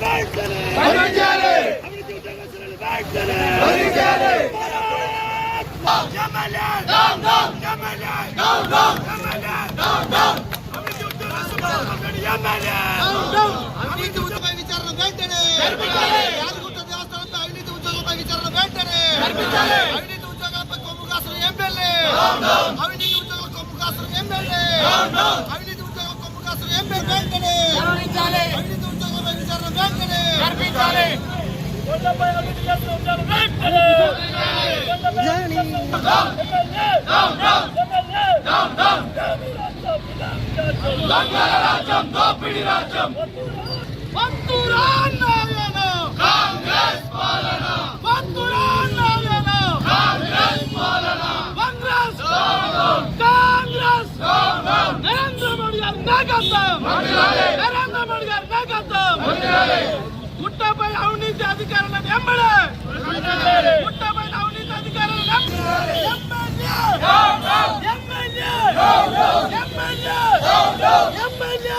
Back చేయాలి అభివృద్ధి చేయాలి అభివృద్ధి ఉద్యోగస్తులను బ్యాక్ చేయాలి అభివృద్ధి చేయాలి Jamalal down down Jamalal down down Jamalal down down అభివృద్ధి ఉద్యోగస్తులను జమలాల్ డౌన్ అవినీతి ఉద్యోగంపై విచారణ వెంటనే! దోపిడీ రాజ్యం వంతురా నాయన కాంగ్రెస్ పాలన వంతురా నాయన కాంగ్రెస్ పాలన కాంగ్రెస్ కాంగ్రెస్ నరేంద్ర మోడీ గారి నాయకత్వం నరేంద్ర మోడీ గారి నాయకత్వం గుట్టపై అవినీతి అధికారులను ఎమ్మడే గుట్టపై అవినీతి అధికారులను ఎమ్మడే ఎమ్మెల్యే! ఎమ్మెల్యే! ఎమ్మెల్యే!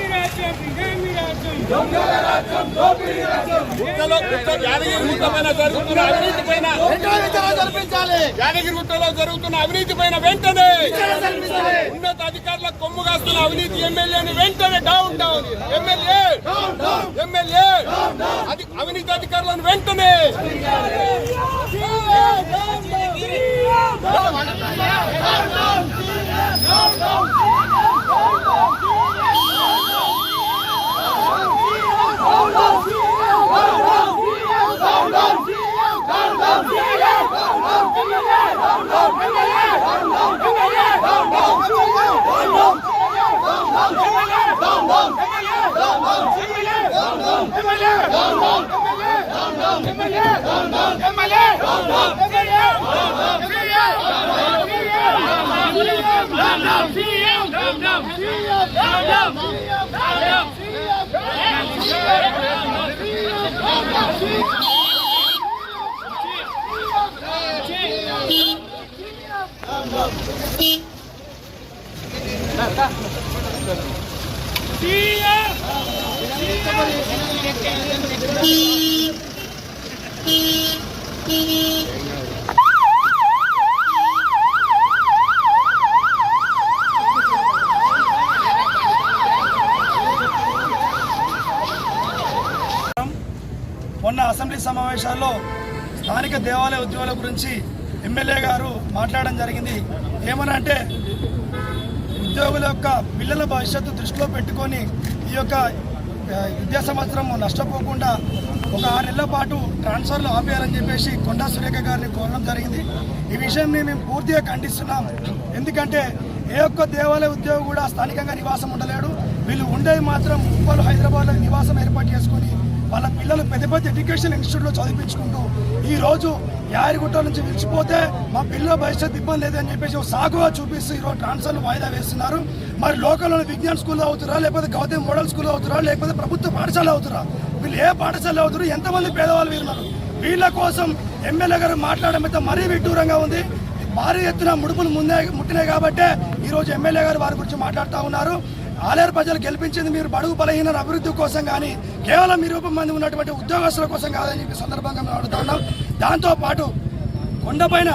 గుట్టలో గుట్ట యాదగిరి జరుగుతున్న అవినీతి పైన యాదగిరి గుట్టలో జరుగుతున్న అవినీతి పైన వెంటనే ఉన్నత అధికారుల కొమ్ము కాస్తున్న అవినీతి ఎమ్మెల్యేని వెంటనే డౌన్ డౌన్ ఎమ్మెల్యే ఎమ్మెల్యే అవినీతి అధికారులను వెంటనే ఎమ్మెల్యే మొన్న అసెంబ్లీ సమావేశాల్లో స్థానిక దేవాలయ ఉద్యోగుల గురించి ఎమ్మెల్యే గారు మాట్లాడడం జరిగింది. ఏమనంటే ఉద్యోగుల యొక్క పిల్లల భవిష్యత్తు దృష్టిలో పెట్టుకొని ఈ యొక్క విద్యా సంవత్సరం నష్టపోకుండా ఒక ఆరు నెలల పాటు ట్రాన్స్ఫర్లు ఆపేయాలని చెప్పేసి కొండా సురేఖ గారిని కోరడం జరిగింది. ఈ విషయాన్ని మేము పూర్తిగా ఖండిస్తున్నాం. ఎందుకంటే ఏ ఒక్క దేవాలయ ఉద్యోగి కూడా స్థానికంగా నివాసం ఉండలేడు. వీళ్ళు ఉండేది మాత్రం ఉప్పలు హైదరాబాద్లో నివాసం ఏర్పాటు చేసుకొని వాళ్ళ పిల్లలు పెద్ద పెద్ద ఎడ్యుకేషన్ ఇన్స్టిట్యూట్లో చదివించుకుంటూ ఈరోజు యారిగుట్ట నుంచి విడిచిపోతే మా పిల్లల భవిష్యత్తు ఇబ్బంది లేదని చెప్పేసి సాగుగా చూపిస్తూ ఈరోజు ట్రాన్స్ఫర్లు వాయిదా వేస్తున్నారు. మరి లోకల్లోని విజ్ఞాన స్కూల్లో అవుతురా లేకపోతే గౌతమ్ మోడల్ స్కూల్లో అవుతురా లేకపోతే ప్రభుత్వ పాఠశాల అవుతురా? వీళ్ళు ఏ పాఠశాల అవుతారు? ఎంతమంది పేదవాళ్ళు వీరున్నారు వీళ్ళ కోసం ఎమ్మెల్యే గారు మాట్లాడమైతే మరీ విడ్డూరంగా ఉంది. భారీ ఎత్తున ముడుపులు ముందే ముట్టినాయి కాబట్టే ఈరోజు ఎమ్మెల్యే గారు వారి గురించి మాట్లాడుతూ ఉన్నారు. ఆలేరు ప్రజలు గెలిపించింది మీరు బడుగు బలహీన అభివృద్ధి కోసం కానీ కేవలం మీ రూపం మంది ఉన్నటువంటి ఉద్యోగస్తుల కోసం కాదని చెప్పి సందర్భంగా మేము అడుగుతున్నాం దాంతో పాటు కొండపైన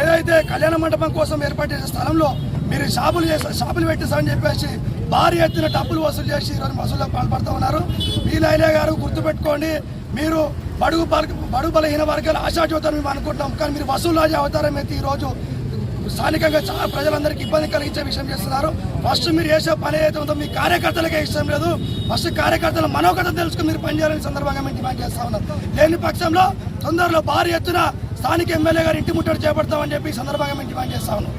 ఏదైతే కళ్యాణ మండపం కోసం ఏర్పాటు చేసే స్థలంలో మీరు షాపులు చేస్తారు షాపులు పెట్టేస్తారని చెప్పేసి భారీ ఎత్తున డబ్బులు వసూలు చేసి ఈరోజు వసూలు పాల్పడుతూ ఉన్నారు. వీలైలే గారు గుర్తుపెట్టుకోండి మీరు బడుగు బడుగు బలహీన వర్గాల ఆశాజ్యోతాన్ని మేము అనుకుంటాం. కానీ మీరు వసూలు అవతారం అయితే ఈరోజు స్థానికంగా చాలా ప్రజలందరికీ ఇబ్బంది కలిగించే విషయం చేస్తున్నారు. ఫస్ట్ మీరు చేసే పని ఏదైతే ఉందో మీ కార్యకర్తలకే ఇష్టం లేదు. ఫస్ట్ కార్యకర్తల మనోగత తెలుసుకుని మీరు పనిచేయాలని సందర్భంగా మేము డిమాండ్ చేస్తా ఉన్నాం. లేని పక్షంలో తొందరలో భారీ ఎత్తున స్థానిక ఎమ్మెల్యే గారు ఇంటి ముట్టడి చేపడతామని చెప్పి సందర్భంగా మేము డిమాండ్ చేస్తా ఉన్నాం.